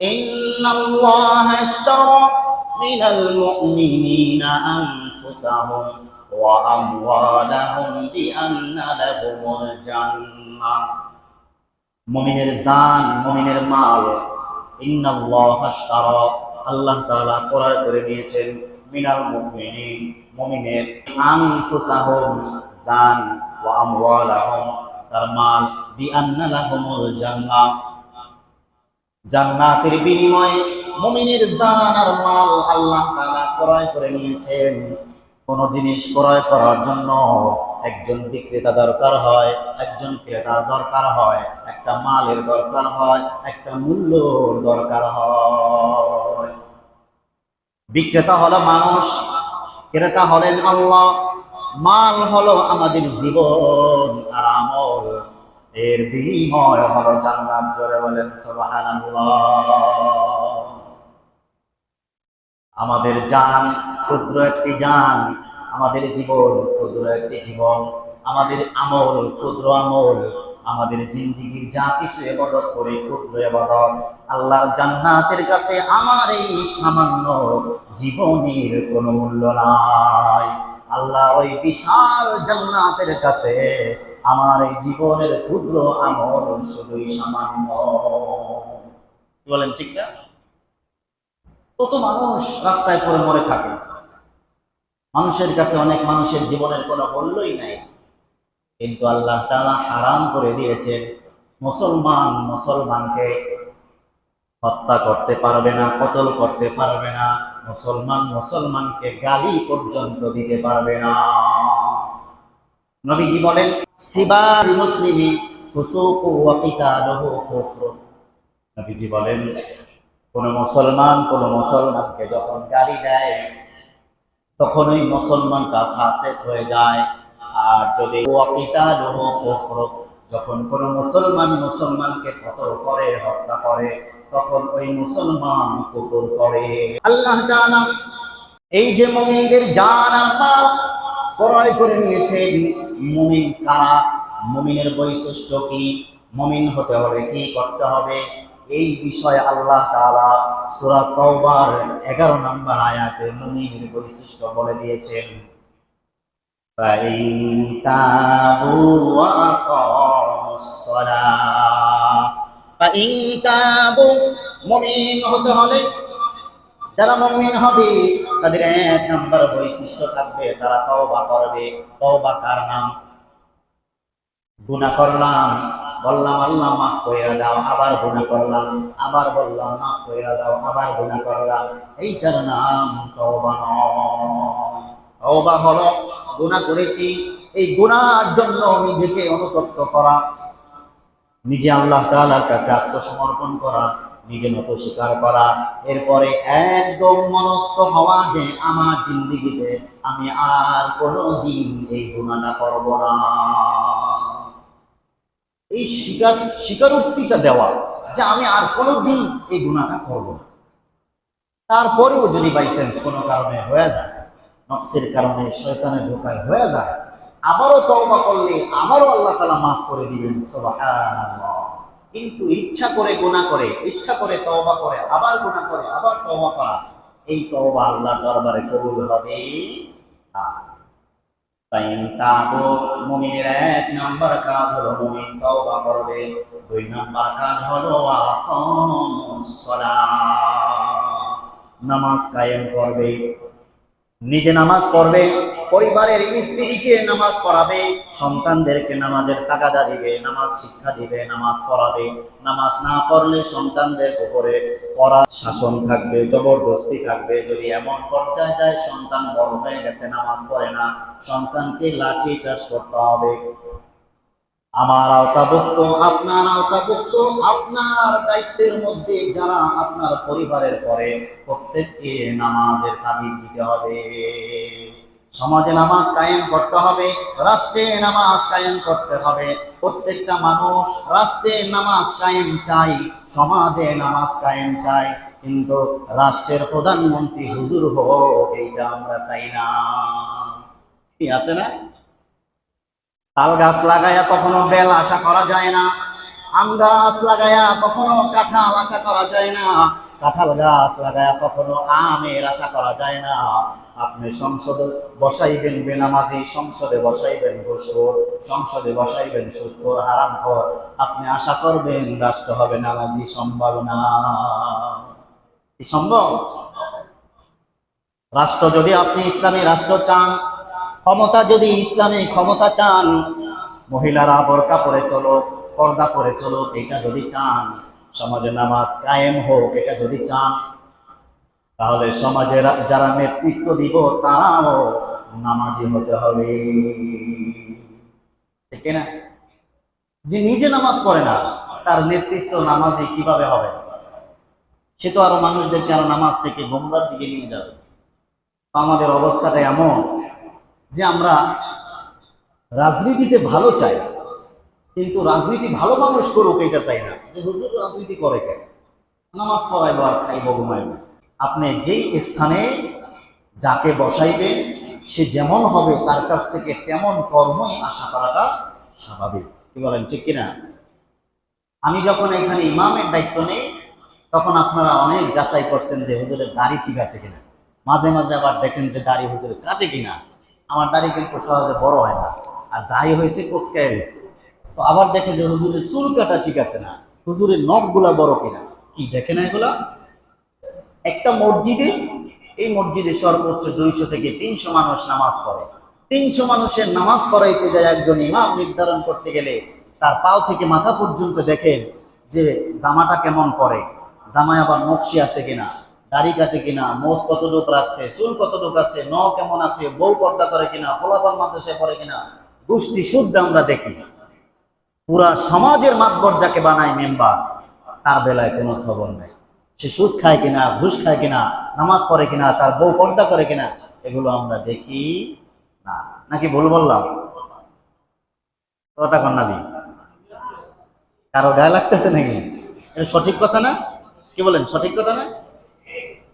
إن الله اشترى من المؤمنين أنفسهم وأموالهم بأن لهم الجنة মুমিনের জান মুমিনের মাল ইন্নাল্লাহ আশতারা আল্লাহ তাআলা ক্রয় করে নিয়েছেন মিনাল মুমিনিন মুমিনের আনফুসাহুম জান ওয়া আমওয়ালাহুম তার মাল বিআন্না লাহুমুল জান্নাহ জান্নাতের বিনিময়ে মুমিনের জান আর মাল আল্লাহ ক্রয় করে নিয়েছেন। কোন জিনিস ক্রয় করার জন্য একজন বিক্রেতা দরকার হয়, একজন ক্রেতার দরকার হয়, একটা মালের দরকার হয়, একটা মূল্যর দরকার হয়। বিক্রেতা হলো মানুষ, ক্রেতা হলেন আল্লাহ। মাল হলো আমাদের জীবন আর আমল। এর বিনিময় হলো জান্নাত। জোরে বলেন, সুবহানাল্লাহ। আমাদের জান ক্ষুদ্র একটি জান, আমাদের জীবন ক্ষুদ্র একটি জীবন, আমাদের আমল ক্ষুদ্র আমল, আমাদের জিন্দিগির যা কিছু এবাদত করে ক্ষুদ্র এবাদত আল্লাহর জান্নাতের কাছে আমার এই সামান্য জীবনের কোনো মূল্য নাই। আল্লাহ ওই বিশাল জান্নাতের কাছে আমার এই জীবনের ক্ষুদ্র আমল শুধুই সামান্য। বলেন, ঠিক না? কত মানুষ রাস্তায় পড়ে মরে থাকে। মানুষের কাছে অনেক মানুষের জীবনের কোনো মূল্যই নাই। কিন্তু আল্লাহ তাআলা হারাম করে দিয়েছেন। মুসলমান মুসলমানকে হত্যা করতে পারবে না, কতল করতে পারবে না, মুসলমান মুসলমানকে গালি পর্যন্ত দিতে পারবে না। নবীজি বলেন সিবার মুসলিমি নবীজি বলেন, কোন মুসলমান কোন মুসলমানকে যখন গালি দেয়, তখন ওই মুসলমানটা ফাসেক হয়ে যায়। আর যদি যখন কোন মুসলমান মুসলমানকে কতল করে, হত্যা করে, তখন ওই মুসলমান কুফর করে। আল্লাহ এই যে মুমিনদের জান আর ক্রয় করে নিয়েছেন মুমিন কারা মুমিনের বৈশিষ্ট্য কি মুমিন হতে হবে কি করতে হবে এই বিষয়ে আল্লাহ তাআলা সূরা তাওবার 11 নম্বর আয়াতে মুমিনের বৈশিষ্ট্য বলে দিয়েছেন فَإِن تَابُوا وَأَقَامُوا الصَّلَاةَ فَإِن تَابُوا মুমিন হতে হলে যারা মুমিন হবে, তাদের এক নম্বর বৈশিষ্ট্য থাকবে, তারা তওবা করবে। তওবা কার নাম? গুনাহ করলাম। বললাম, আল্লাহ মাফ কইরা দাও, আবার গুনাহ করলাম। আবার বললাম, মাফ কইরা দাও, আবার গুনাহ করলাম। এইটার নাম তওবা নয়। তওবা হলো গুনাহ করেছি। এই গুনার জন্য নিজেকে অনুতপ্ত করা। নিজে আল্লাহ তাআলার কাছে আত্মসমর্পণ করা। নিজে নত স্বীকার করা। এরপরে একদম মনস্থ হওয়া যে আমার জিন্দিগিতে আমি আর এই গুণাটা করব না। এই স্বীকার, স্বীকারোক্তিটা দেওয়া যে আমি আর কোনোদিন এই গুণাটা করব না। তারপরেও যদি বাইসেন্স কোনো কারণে হয়ে যায়, নফসের কারণে শয়তানের ঢোকায় হয়ে যায়, আবারও তওবা করলে আবারও আল্লাহ তাআলা মাফ করে দিবেন, সুবহানাল্লাহ। কিন্তু ইচ্ছা করে গোনা করে, ইচ্ছা করে তওবা করে, আবার গোনা করে, আবার তওবা করা। এই তওবা আল্লাহর দরবারে কবুল হবে। না তাইন তাবো মুমিনের এক নাম্বার কাজ হলো মুমিন তওবা করবে। দুই নাম্বার কাজ হলো নামাজ কায়েম করবে। নিজে নামাজ পড়বে। পরিবারের স্ত্রীকে নামাজ পড়াবে, সন্তানদেরকে নামাজের টাকাটা দিবে, নামাজ শিক্ষা দিবে, নামাজ পড়াবে। নামাজ না পড়লে সন্তানদের উপরে কড়া শাসন থাকবে, জবরদস্তি থাকবে। যদি এমন পর্যায়ে যায়, সন্তান বড় হয়ে গেছে, নামাজ পড়ে না, সন্তানকে লাঠি চার্জ করতে হবে। আমার আওতাভুক্ত, আপনার আওতাভুক্ত, আপনার দায়িত্বের মধ্যে যারা আপনার পরিবারের পরে প্রত্যেককে নামাজের তাবিদ দিতে হবে। সমাজে নামাজ কায়েম করতে হবে, রাষ্ট্রে নামাজ কায়েম করতে হবে। প্রত্যেকটা মানুষ রাষ্ট্রে নামাজ কায়েম চাই সমাজে নামাজ কায়েম চাই কিন্তু রাষ্ট্রের প্রধানমন্ত্রী হুজুর হোক, এইটা আমরা চাই না। কি আছে না? তাল গাছ লাগাইয়া কখনো বেল আশা করা যায় না, আম গাছ লাগায়া কখনো কাঁঠাল আশা করা যায় না। কাঁঠাল গাছ লাগায়া কখনো আমের আশা করা যায় না। আপনি সংসদে বসাইবেন বেনামাজি, সংসদে বসাইবেন ঘুষখোর সংসদে বসাইবেন সুৎখোর হারামখোর। আপনি আশা করবেন রাষ্ট্র হবে নামাজি, সম্ভব না। সম্ভব? রাষ্ট্র যদি আপনি ইসলামী রাষ্ট্র চান, ক্ষমতা যদি ইসলামী ক্ষমতা চান, মহিলারা বোরকা পরে চলো পর্দা পরে চলো এটা যদি চান সমাজে নামাজ কায়েম হোক, এটা যদি চান, তাহলে সমাজের যারা নেতৃত্ব দিব, তারাও নামাজি হতে হবে। ঠিক না যে নিজে নামাজ পড়ে না, তার নেতৃত্ব নামাজি কীভাবে হবে? সে তো আরও মানুষদেরকে আরও নামাজ থেকে গোমরার দিকে নিয়ে যাবে। আমাদের অবস্থাটা এমন যে আমরা রাজনীতিতে ভালো চাই কিন্তু রাজনীতি ভালো মানুষ করুক এটা চাই না। যে হুজুর রাজনীতি করে কেন? নামাজ পড়াইবো আর খাইব ঘুমাইব। আপনি যেই স্থানে যাকে বসাইবেন, সে যেমন হবে, তার কাছ থেকে তেমন কর্মই আশা করাটা স্বাভাবিক। কি বলেন, ঠিক কিনা? আমি যখন এখানে ইমামের দায়িত্ব নেই, তখন আপনারা অনেক যাচাই করছেন যে হুজুরের দাড়ি ঠিক আছে কিনা। মাঝে মাঝে আবার দেখেন যে দাড়ি হুজুরের কাটে কিনা। আমার দাড়ি কিন্তু সহজে বড় হয় না। আর যাই হয়েছে, কোচকায় হয়েছে তো আবার দেখে যে হুজুরের চুল কাটা ঠিক আছে না, হুজুরের নখগুলা বড় কিনা। কি দেখে না এগুলা? একটা মসজিদে, এই মসজিদে সর্বোচ্চ দুইশো থেকে তিনশো মানুষ নামাজ পড়ে। তিনশো মানুষের নামাজ পড়াইতে যায় একজন ইমাম নির্ধারণ করতে গেলে তার পাও থেকে মাথা পর্যন্ত দেখেন যে জামাটা কেমন পরে। জামায় আবার নকশি আছে কিনা, দাড়ি কাটে কিনা মোষ কতটুক রাখছে, চুল কতটুক আছে ন কেমন আছে, বউ পর্দা করে কিনা, পোলাপান মাদ্রাসায় পড়ে কিনা, গোষ্ঠী শুদ্ধ আমরা দেখি পুরা সমাজের মাতবর যাকে বানায় মেম্বার, তার বেলায় কোনো খবর নাই। সে সুদ খায় কিনা, ঘুষ খায় কিনা, নামাজ পড়ে কিনা, তার বউ পর্দা করে কিনা, এগুলো আমরা দেখি না। নাকি ভুল বললাম? কথা কন্যা দি। কারও গায়ে লাগতেছে নাকি? এটা সঠিক কথা না? কি বলেন, সঠিক কথা না?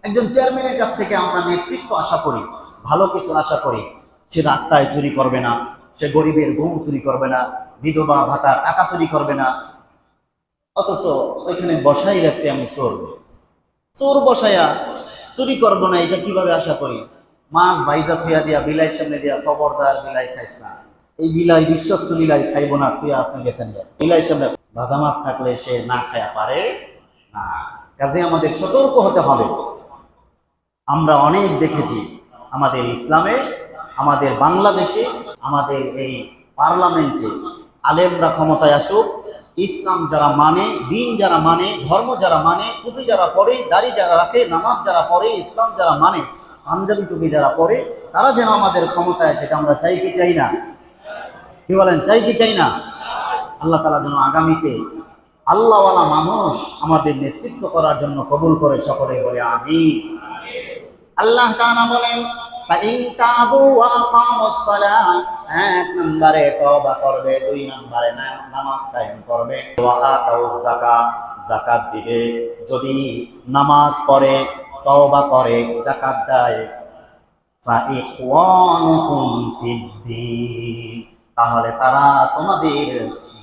একজন চেয়ারম্যানের কাছ থেকে আমরা নেতৃত্ব আশা করি, ভালো কিছু আশা করি, সে রাস্তায় চুরি করবে না। সে গরিবের ঘুম চুরি করবে না, বিধবা ভাতা টাকা চুরি করবে না। অথচ ওইখানে বসাই রাখছি আমি চোর। চোর বসায়া চুরি করব না, এটা কীভাবে আশা করি? মাছ ভাইজা থুয়া দিয়া, বিলাই সামনে দিয়া, খবরদার বিলাই খাইস না। এই বিলাই বিশ্বস্ত বিলাই খাইব না, থুয়া আপনি গেছেন বিলাই সামনে ভাজা মাছ থাকলে সে না খায়া পারে না। কাজে আমাদের সতর্ক হতে হবে। আমরা অনেক দেখেছি আমাদের ইসলামে, আমাদের বাংলাদেশে আমাদের এই পার্লামেন্টে আলেমরা ক্ষমতায় আসুক, ইসলাম যারা মানে দিন যারা মানে ধর্ম যারা মানে টুপি যারা পড়ে দাড়ি যারা রাখে, নামাজ যারা পড়ে ইসলাম যারা মানে পাঞ্জাবি টুপি যারা পড়ে তারা যেন আমাদের ক্ষমতায় সেটা আমরা চাই কি চাই না? কি বলেন, চাই কি চাই না? আল্লাহ তালা যেন আগামীতে আল্লাহওয়ালা মানুষ আমাদের নেতৃত্ব করার জন্য কবুল করে সকলে বলে আমি আল্লাহ বলেন তাবু এক নম্বরে করবে, দুই নামাজ করবে। যাকাত দিবে। যদি নামাজ পড়ে, তওবা করে জাকাত দেয় তাহলে তারা তোমাদের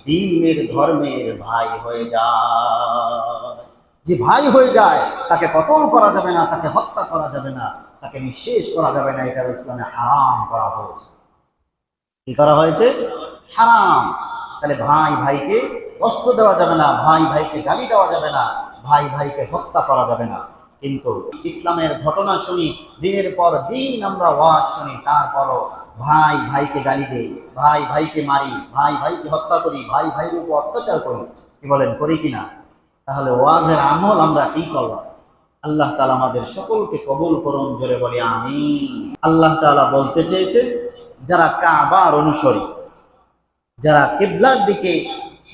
দিনের ধর্মের ভাই হয়ে যায় যে ভাই হয়ে যায়, তাকে কতল করা যাবে না, তাকে হত্যা করা যাবে না, তাকে নিঃশেষ করা যাবে না, এটা ইসলামে হারাম করা হয়েছে। কি করা হয়েছে? হারাম। তাহলে ভাই ভাইকে কষ্ট দেওয়া যাবে না, ভাই ভাইকে গালি দেওয়া যাবে না, ভাই ভাইকে হত্যা করা যাবে না। কিন্তু ইসলামের ঘটনা শুনি, দিনের পর দিন আমরা ওয়াজ শুনি, তারপরও ভাই ভাইকে গালি দেই, ভাই ভাইকে মারি, ভাই ভাইকে হত্যা করি, ভাই ভাইয়ের উপর অত্যাচার করি। কি বলেন, করি কিনা? তাহলে ওয়াজের আমল আমরা কি করলাম আল্লাহ তালা আমাদের সকলকে কবুল করুন, জোরে বলি আমি আল্লাহ তালা বলতে চেয়েছে, যারা কাবার অনুসরী, যারা কিবলার দিকে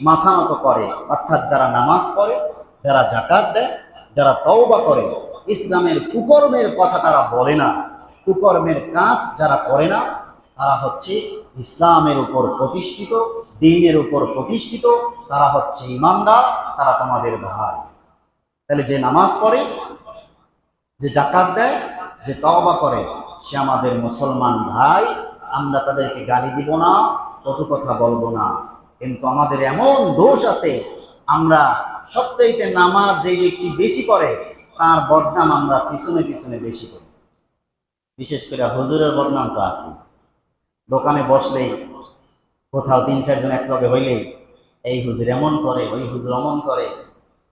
মাথা নত করে, অর্থাৎ যারা নামাজ পড়ে, যারা জাকাত দেয়, যারা তওবা করে, ইসলামের কুকর্মের কথা তারা বলে না। কুকর্মের কাজ যারা করে না, তারা হচ্ছে ইসলামের উপর প্রতিষ্ঠিত, দিনের উপর প্রতিষ্ঠিত তারা হচ্ছে ইমানদার, তারা তোমাদের ভাই। তাহলে যে নামাজ পড়ে, যে জাকাত দেয়, যে তওবা করে, সে আমাদের মুসলমান ভাই, আমরা তাদেরকে গালি দিব না, কটু কথা বলব না। কিন্তু আমাদের এমন দোষ আছে, আমরা সবচাইতে নামাজ যে ব্যক্তি বেশি করে তার বদনাম আমরা পিছনে পিছনে বেশি করি। বিশেষ করে হুজুরের বদনাম তো আছে দোকানে বসলেই কোথাও তিন চারজন একলগে হইলেই এই হুজুর এমন করে, ওই হুজুর অমন করে।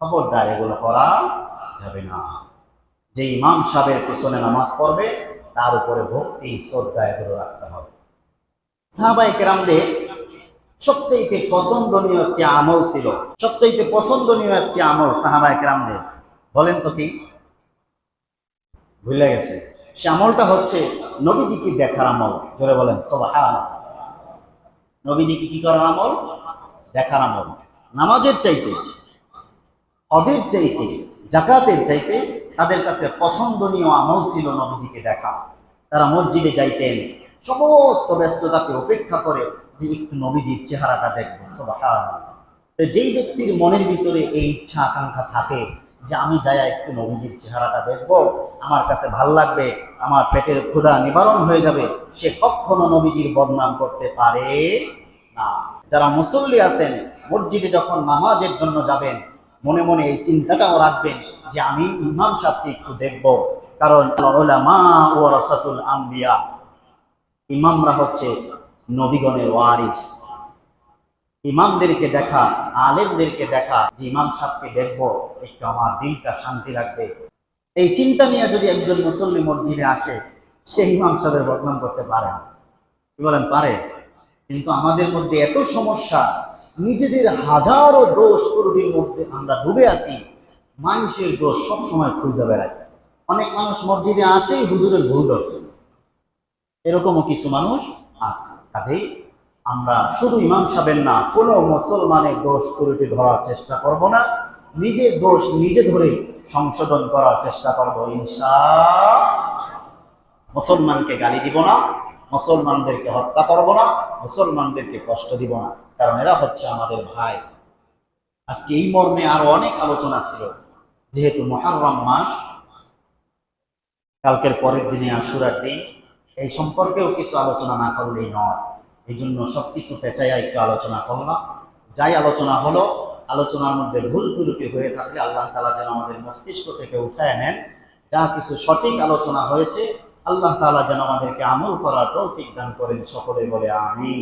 খবরদার, এগুলো করা যাবে না। যে ইমাম সাহেবের পিছনে নামাজ পড়বে, তার উপরে ভক্তি, শ্রদ্ধা এগুলো রাখতে হবে। সাহাবাই কেরামদের সবচাইতে পছন্দনীয় একটি আমল ছিল, সবচাইতে পছন্দনীয় একটি আমল সাহাবাই কেরামদের। বলেন তো কি? ভুলে গেছে। সে আমলটা হচ্ছে নবীজিকে দেখার আমল। ধরে বলেন সোবাহান নবীজিকে কি করার আমল? দেখার আমল। নামাজের চাইতে, হজের চাইতে জাকাতের চাইতে তাদের কাছে পছন্দনীয় আমল ছিল নবীজিকে দেখা। তারা মসজিদে যাইতেন, সমস্ত ব্যস্ততাকে উপেক্ষা করে যে একটু নবীজির চেহারাটা দেখব যেই ব্যক্তির মনের ভিতরে এই ইচ্ছা, আকাঙ্ক্ষা থাকে যে আমি যাই একটু নবীজির চেহারাটা দেখব, আমার কাছে ভালো লাগবে, আমার পেটের ক্ষুধা নিবারণ হয়ে যাবে, সে কখনো নবীজির বদনাম করতে পারে না। যারা মুসল্লি আছেন, মসজিদে যখন নামাজের জন্য যাবেন, মনে মনে এই চিন্তাটাও রাখবেন যে আমি ইমাম সাহেবকে একটু দেখব। কারণ আম্বিয়া, ইমামরা হচ্ছে নবীগণের ওয়ারিস। ইমামদেরকে দেখা, আলেমদেরকে দেখা, যে ইমাম সাহেবকে দেখব, একটু আমার দিলটা শান্তি লাগবে। এই চিন্তা নিয়ে যদি একজন মুসল্লি মসজিদে আসে, সে ইমাম সাহেবের বদনাম করতে পারে না। কি বলেন, পারে? কিন্তু আমাদের মধ্যে এত সমস্যা, নিজেদের হাজারো দোষ করবির মধ্যে আমরা ডুবে আছি, মানুষের দোষ সবসময় খুঁজে বেড়ায়। অনেক মানুষ মসজিদে আসেই হুজুরের ভুল ধরবে। এরকমও কিছু মানুষ আছে। কাজেই আমরা শুধু ইমাম সাহেবের না, কোনো মুসলমানের দোষ ত্রুটি ধরার চেষ্টা করব না। নিজের দোষ নিজে ধরে সংশোধন করার চেষ্টা করব, ইনশা মুসলমানকে গালি দিব না। মুসলমানদেরকে হত্যা করব না, মুসলমানদেরকে কষ্ট দিব না। কারণ এরা হচ্ছে আমাদের ভাই। আজকে এই মর্মে আরও অনেক আলোচনা ছিল। যেহেতু মহারম মাস, কালকের পরের দিনে আশুরার দিন, এই সম্পর্কেও কিছু আলোচনা না করলেই নয়। এই জন্য সব সবকিছু পেঁচাইয়া একটু আলোচনা করলাম। যাই আলোচনা হলো, আলোচনার মধ্যে ভুল ত্রুটি হয়ে থাকলে আল্লাহ তালা যেন আমাদের মস্তিষ্ক থেকে উঠায় নেন। যা কিছু সঠিক আলোচনা হয়েছে আল্লাহ তালা যেন আমাদেরকে আমল করার তৌফিক দান করেন সকলে বলে আমি